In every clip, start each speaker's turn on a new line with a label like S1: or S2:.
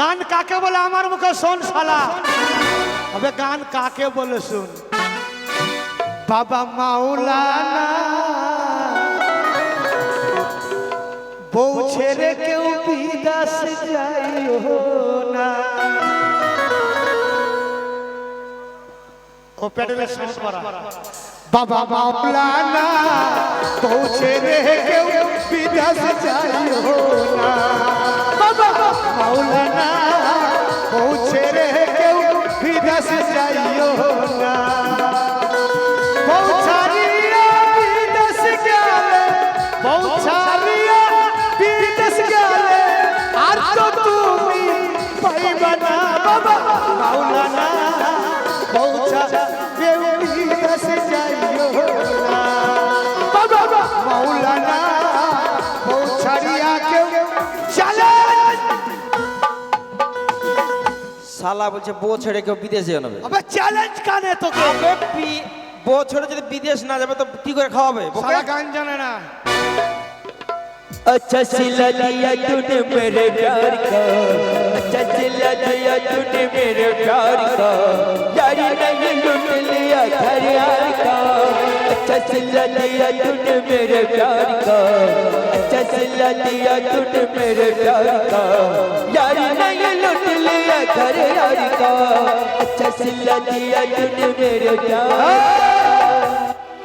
S1: গান কাকে বলে? আমার মুখে শোন শালা। হবে গান কাকে বলে শুন? বাবা মাওলানা, বউ ছেড়ে কেউ বিদাস যাইও না। ও প্যাডেলের সাউন্ড করা বাবা মাওলানা, বউ ছেড়ে কেউ বিদাস যাইও না। মাওলানা বউ ছেড়ে কেউ বিদাস যাইও না। ছাড়িয়া বিদেশ গেলে বউ
S2: শালা বলছে বউ ছেড়ে কেউ বিদেশ যেও নেবে
S1: আবে চ্যালেঞ্জ কানে তোকে
S2: আবে বি- বউ ছেড়ে যদি বিদেশ না যাবে তো কি করে খাওয়াবে বউকে?
S1: সারা গান জানে না
S3: अच्छा सिला दिया तूने मेरे प्यार का अच्छा सिला दिया तूने मेरे प्यार का यारी नहीं लूट लिया घर यार का अच्छा सिला दिया तूने मेरे प्यार का अच्छा सिला दिया तूने मेरे प्यार का यारी नहीं लूट लिया घर यार का अच्छा सिला दिया तूने मेरे प्यार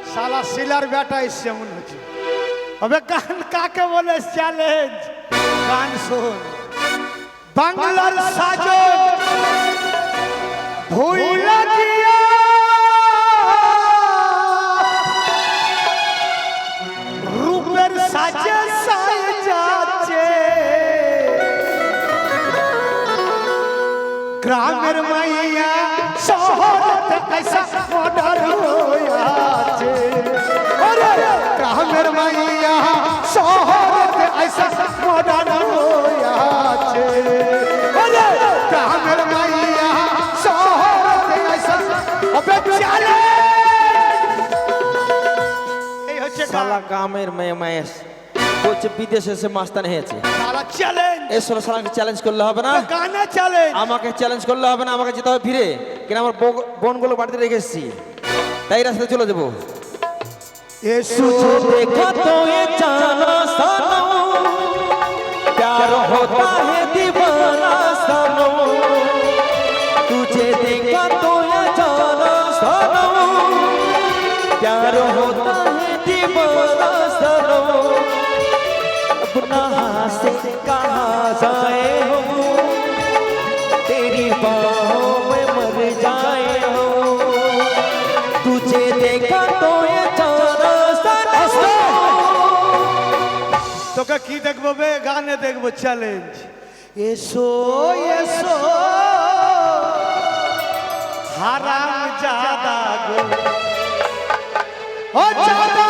S1: শালা শিলার বেটা এসছে মনে হচ্ছে হবে গান কাকে বলে চ্যালেঞ্জ গান শোন বাংলার সাজন ভুইলা গ্রামের
S2: মেয়ে মায়ের বলছে বিদেশে এসে মাস্তান হয়েছে
S1: সারা চ্যালেঞ্জ
S2: এসব শালাকে চ্যালেঞ্জ করলে হবে না
S1: গানে চ্যালেঞ্জ
S2: আমাকে চ্যালেঞ্জ করলে হবে না আমাকে যেতে হবে ফিরে কেন আমার বউ- বোনগুলো বাড়িতে রেখে এসেছি তাই রাস্তায় চলে যাবো
S1: এসো
S3: देखा तो ये जाना सनम प्यार होता है दीवाना सनम तुझे देखा तो ये जाना सनम प्यार होता है
S1: তোকে কি দেখব বে? গানে দেখব চ্যালেঞ্জ এসো এসো। হারাম জাদা গো। ও জাদা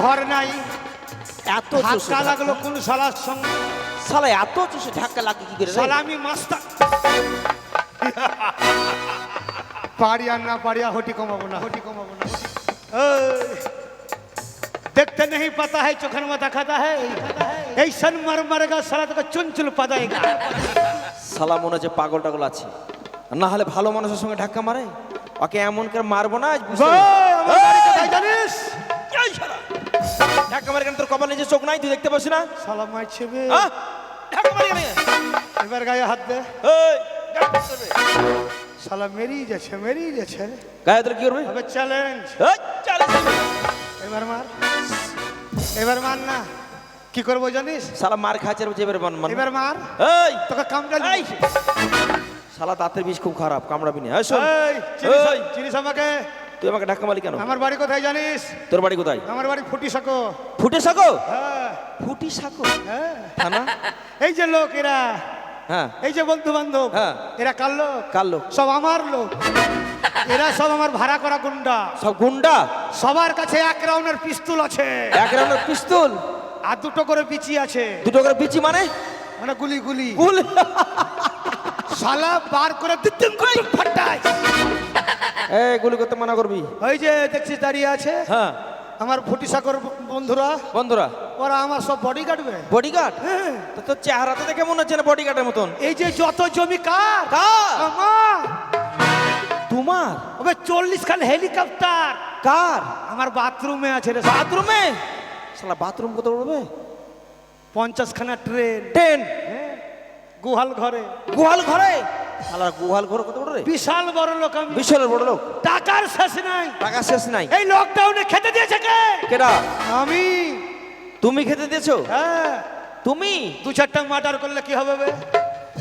S1: ঘর নাই।
S2: এত
S1: ধাক্কা লাগল কোন শালার সঙ্গে।
S2: শালা এত চুষে ধাক্কা লাগে কি করে
S1: শালা আমি মাস্তা পাড়িয়া না পাড়িয়া হটি কমাবো না হটি কমাবো না। দেখতে নেই পাতা হ্যাঁ চোখের মাথা খাতা হ্যাঁ এই সন মার মারেগা সারা তোকে চুনচুল পাদায়গা
S2: শালা মনে হচ্ছে পাগল টাগল আছে না হলে ভালো মানুষের সঙ্গে ধাক্কা মারে? ওকে এমন করে মারবো না। ধাক্কা মারে কেন তোর কপাল নিজে চোখ নাই তুই দেখতে পাচ্ছিস না?
S1: শালা মারছে বে।
S2: হ্যাঁ? ধাক্কা মারি কেন?
S1: এবার গায়ে হাত দে।
S2: দেবে।
S1: শালা মেরিয়ে যাচ্ছে মেরিয়ে যাচ্ছে
S2: গায়ে তোর কি করবে?
S1: হবে চ্যালেঞ্জ
S2: এই, চালিস।
S1: এবার মার। এবার মার না। কি করব জানিস?
S2: শালা মার খাচ্ছে এবারে বান মান
S1: এবার মার।
S2: এই।
S1: তোকে কামড়ালি।
S2: এই। শালা দাঁতের বিষ খুব খারাপ কামড়াবি না। এই শোন।
S1: এই। চিনিস আমাকে?
S2: তুই আমাকে ধাক্কা মারলি কেন?
S1: আমার বাড়ি কোথায় জানিস?
S2: তোর বাড়ি কোথায়?
S1: আমার বাড়ি ফুটি সাকো
S2: ফুটে সাকো
S1: হ্যাঁ।
S2: ফুটি সাকো
S1: হ্যাঁ।
S2: থানা?
S1: এই যে লোক এরা।
S2: হ্যাঁ।
S1: এই যে বন্ধু বান্ধব
S2: হ্যাঁ।
S1: এরা কার লোক?
S2: কার লোক?
S1: সব আমার লোক। এরা সব আমার ভাড়া করা গুন্ডা।
S2: সব গুন্ডা?
S1: সবার কাছে এক রাউন্ডের পিস্তল আছে।
S2: এক রাউন্ডের পিস্তল?
S1: আর দুটো করে বিচি আছে।
S2: দুটো করে বিচি মানে?
S1: মানে গুলি গুলি।
S2: গুল।
S1: শালা বার করে দিতেন ফাটায়।
S2: এ গুলি করতে মানা করবি?
S1: ওই যে দেখছিস দাঁড়িয়ে আছে?
S2: হ্যাঁ।
S1: আমার ফুটি বন্ধুরা।
S2: বন্ধুরা।
S1: ওরা আমার সব বডি কাটবে
S2: বডিগার্ড
S1: হ্যাঁ।
S2: তো তোর চেহারা তো দেখে মনে হচ্ছে না বডিগার্ডের মতন।
S1: এই যে যত জমি কার? আমার।
S2: তোমার?
S1: ওবে চল্লিশ খান হেলিকপ্টার
S2: কার?
S1: আমার বাথরুমে আছে রে।
S2: বাথরুমে শালা বাথরুম কত উঠবে
S1: পঞ্চাশ খানা ট্রেন
S2: টেন
S1: গুহাল ঘরে।
S2: গুহাল ঘরে? শালা গুহাল ঘর কত উঠবে
S1: বিশাল বড় লোক আমি।
S2: বিশালের বড় লোক।
S1: টাকার শেষ নাই।
S2: টাকা শেষ নাই।
S1: এই লকডাউনে খেতে দিয়েছে কে?
S2: কেডা?
S1: আমি।
S2: তুমি খেতে দিয়েছ?
S1: হ্যাঁ।
S2: তুমি?
S1: দু চারটা মার্ডার করলে কি হবে বে?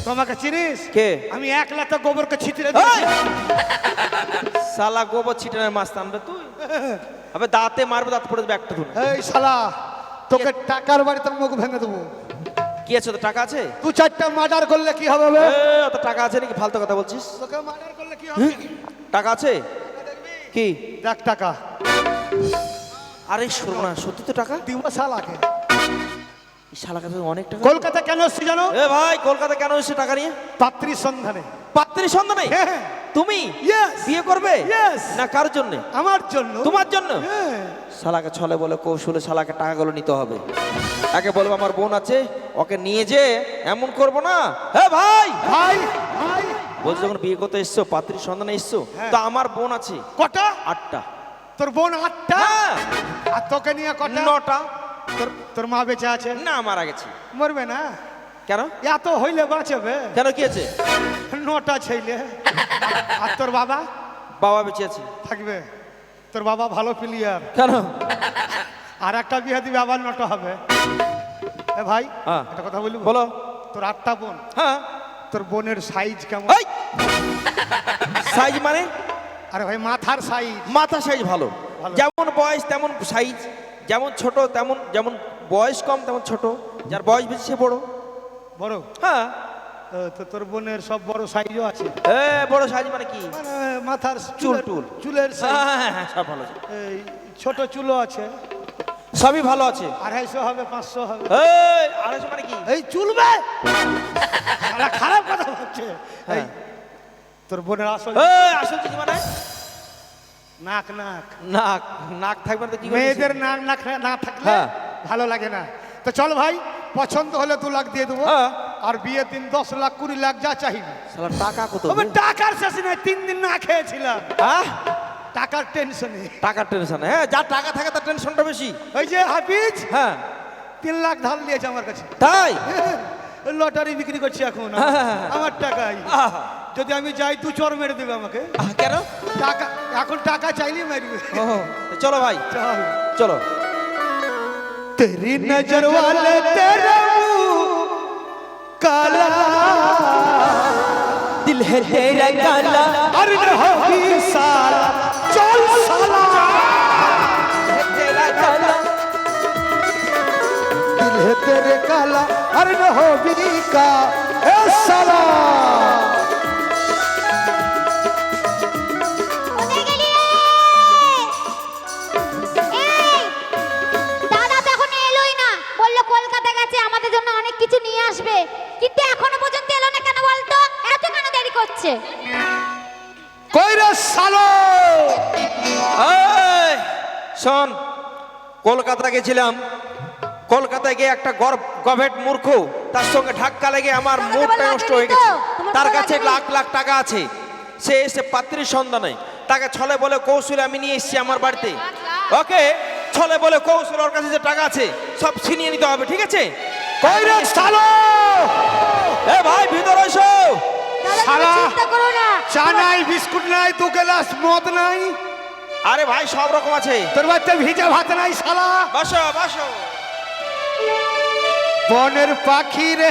S1: তোমাকে চিনিস?
S2: কে?
S1: আমি এক লাতা গোবরকে ছিটিয়ে! দিয়েছি।
S2: শালা গোবর ছিটানোর মাছ টানবে তুই? আবে দাঁতে মারবে দাঁত পড়ে যাবে একটা ধরে
S1: এই শালা তোকে টাকার বাড়ি তোর মুখ ভেঙে দেবো।
S2: কি আছে? তো টাকা আছে?
S1: তুই চারটা মার্ডার করলে কি হবে বে?
S2: অত টাকা আছে নাকি? ফালতু কথা বলছিস?
S1: তোকে মার্ডার করলে কি হবে?
S2: টাকা আছে? কি?
S1: দেখ টাকা।
S2: আরে শোনো না সত্যি তো টাকা?
S1: দিব শালাকে
S2: এই শালা কাছে অনেক টাকা।
S1: কলকাতা কেন এসছি জানো?
S2: এ ভাই কলকাতা কেন এসে টাকা নিয়ে?
S1: পাত্রীর সন্ধানে।
S2: পাত্রীর সন্ধানে?
S1: হ্যাঁ।
S2: তুমি?
S1: Yes.
S2: বিয়ে করবে?
S1: Yes.
S2: না কার জন্য?
S1: আমার জন্য।
S2: তোমার জন্য?
S1: হ্যাঁ।
S2: শালাকে ছলে বলে কৌশলে শালাকে টাকাগুলো নিতে হবে। একে বলব আমার বোন আছে ওকে নিয়ে যে এমন করব না। হ্যাঁ ভাই!
S1: ভাই ভাই।
S2: বলছি যখন বিয়ে করতে এসছো পাত্রীর সন্ধানে এসছো
S1: হ্যাঁ।
S2: তো আমার বোন আছে।
S1: কটা?
S2: আটটা।
S1: তোর বোন আটটা?
S2: হ্যাঁ।
S1: আর তোকে নিয়ে কটা?
S2: নটা।
S1: তোর তোর মা বেঁচে আছে?
S2: না মারা গেছে।
S1: মরবে না?
S2: কেন?
S1: এত হইলে বাঁচবে।
S2: কেন কি আছে
S1: নটা ছেলে। আর তোর বাবা?
S2: বাবা বেঁচে আছে।
S1: থাকবে। তোর বাবা ভালো প্লেয়ার
S2: কেন?
S1: আর একটা বিয়ে দিবে আবার নটা হবে। ভাই
S2: হ্যাঁ।
S1: একটা কথা বলব
S2: বলো।
S1: তোর আটটা বোন।
S2: হ্যাঁ।
S1: তোর বোনের সাইজ কেমন?
S2: সাইজ মানে?
S1: আরে ভাই মাথার সাইজ
S2: মাথা সাইজ ভালো। যেমন বয়স তেমন সাইজ যেমন ছোট তেমন যেমন বয়স কম তেমন ছোট। যার বয়স বেশি সে বড়।
S1: বড়?
S2: হ্যাঁ।
S1: তো তোর বোনের সব বড় সাইজও আছে।
S2: এ বড় সাইজ মানে কি?
S1: মানে মাথার
S2: চুল, টুল।
S1: চুলের size,
S2: হ্যাঁ, হ্যাঁ, হ্যাঁ, সব ভালো।
S1: ছোট চুলও আছে।
S2: সবই ভালো আছে।
S1: আড়াইশো হবে পাঁচশো হবে।
S2: এই আড়াইশো মানে কি?
S1: এই চুলবে! খারাপ কথা হচ্ছে
S2: হ্যাঁ।
S1: তোর বোনের আসল
S2: এই আসল চিঠি মানে?
S1: নাক নাক।
S2: নাক নাক থাকবে তো কি
S1: মেয়েদের নাক নাক না থাকলে
S2: হ্যাঁ।
S1: ভালো লাগে না। তো চল ভাই পছন্দ হলে দু লাখ দিয়ে দেবো।
S2: হ্যাঁ।
S1: আর বিয়ের দিন দশ লাখ কুড়ি লাখ যা
S2: শালা টাকা কত
S1: টাকার শেষ নাই তিন দিন না খেয়েছিলাম।
S2: হ্যাঁ?
S1: টাকার টেনশনে।
S2: টাকার টেনশন হ্যাঁ যা টাকা থাকে তার টেনশনটা বেশি।
S1: ওই যে হাফিজ?
S2: হ্যাঁ।
S1: তিন লাখ ধার নিয়েছে আমার কাছে।
S2: তাই?
S1: লটারি বিক্রি করছি এখন।
S2: হ্যাঁ, হ্যাঁ, হ্যাঁ।
S1: আমার টাকাই। যদি আমি যাই তুই চোর মেরে দেবে আমাকে।
S2: কেন?
S1: টাকা এখন টাকা চাইলে মারবে।
S2: চলো ভাই
S1: চলো। তেরি নজর ওয়ালে তেরা কালা।
S3: दिल है तेरा काला
S1: अरे न होगी साला चल साला
S3: तेरा काला
S1: दिल है तेरे काला अरे न होगी का ए साला
S4: কোথায় গেলি রে? এই, দাদা তো এখন এলোই না বললো কলকাতা গেছে আমাদের জন্য অনেক কিছু নিয়ে আসবে কিন্তু এখনো
S1: হচ্ছে কইরে
S2: সালো! শোন কলকাতা গেছিলাম। কলকাতায় গিয়ে একটা গভেট মূর্খ তার সঙ্গে ধাক্কা লেগে আমার
S4: মুখটা
S2: নষ্ট হয়ে গেছে। তার কাছে লাখ লাখ টাকা আছে। সে এসে পাত্রীর সন্ধানে তাকে ছলে বলে কৌশলে আমি নিয়ে এসেছি আমার বাড়িতে। ওকে ছলে বলে কৌশল ওর কাছে যে টাকা আছে সব ছিনিয়ে নিতে হবে ঠিক আছে?
S1: কইরে সালো!
S2: এ ভাই ভিতরে এসো!
S1: শালা।
S4: চিন্তা করো না।
S1: চা নাই বিস্কুট নাই দু গ্লাস মদ নাই।
S2: আরে ভাই সব রকম আছে।
S1: তোর বাচ্চা ভিজা ভাত নাই শালা।
S2: বসো বসো।
S1: বনের পাখি রে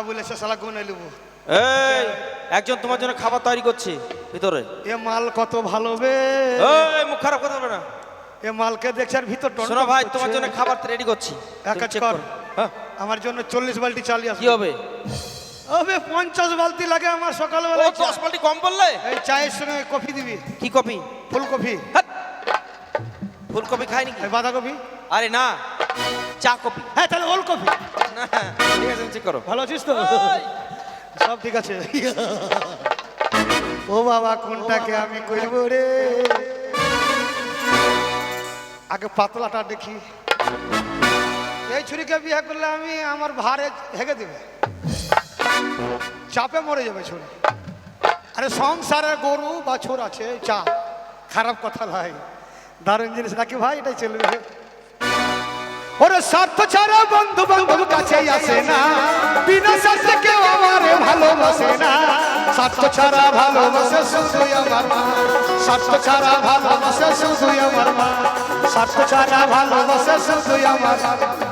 S1: আটটা বলেছে শালা গুনে নেব।
S2: এই একজন তোমার জন্য খাবার তৈরি করছে ভিতরে।
S1: এ মাল কত ভালো বে।
S2: এই মুখ খারাপ কথা না।
S1: এ মালকে দেখছে আর ভিতর
S2: শোনো ভাই তোমার জন্য খাবার রেডি করছি।
S1: এক কাজ কর।
S2: হ্যাঁ।
S1: আমার জন্য চল্লিশ বালতি চাল
S2: কি হবে?
S1: হবে পঞ্চাশ বালতি লাগে আমার সকালবেলা।
S2: দশ বালতি কম বললে?
S1: এই চায়ের সঙ্গে কফি দিবি।
S2: কি কপি
S1: ফুলকপি।
S2: হ্যাট! ফুলকপি খাই নাকি
S1: বাঁধাকপি।
S2: আরে না চা কপি
S1: হ্যাঁ তাহলে ওল
S2: না ঠিক আছে চেক করো।
S1: ভালো আছিস তো? সব ঠিক আছে। ও বাবা কোনটাকে আমি করব রে? আগে পাতলাটা দেখি। এই ছুরিকে বিয়ে করলে আমি আমার ভারে হেগে দেবে। চাপে মরে যাবে ছুরি। আরে সংসারে গরু বাছুর আছে চা। খারাপ কথা ভাই। দারুণ জিনিস নাকি ভাই? এটাই চলবে। ওরে স্বার্থ ছাড়া বন্ধু বান্ধব কাছে আসে না। বিনা স্বার্থে কেউ আমার ভালোবাসে না। স্বার্থ ছাড়া ভালোবাসে শুধু আমার মা। স্বার্থ ছাড়া ভালোবাসে শুধু আমার মা। স্বার্থ ছাড়া ভালোবাসে শুধু আমার মা।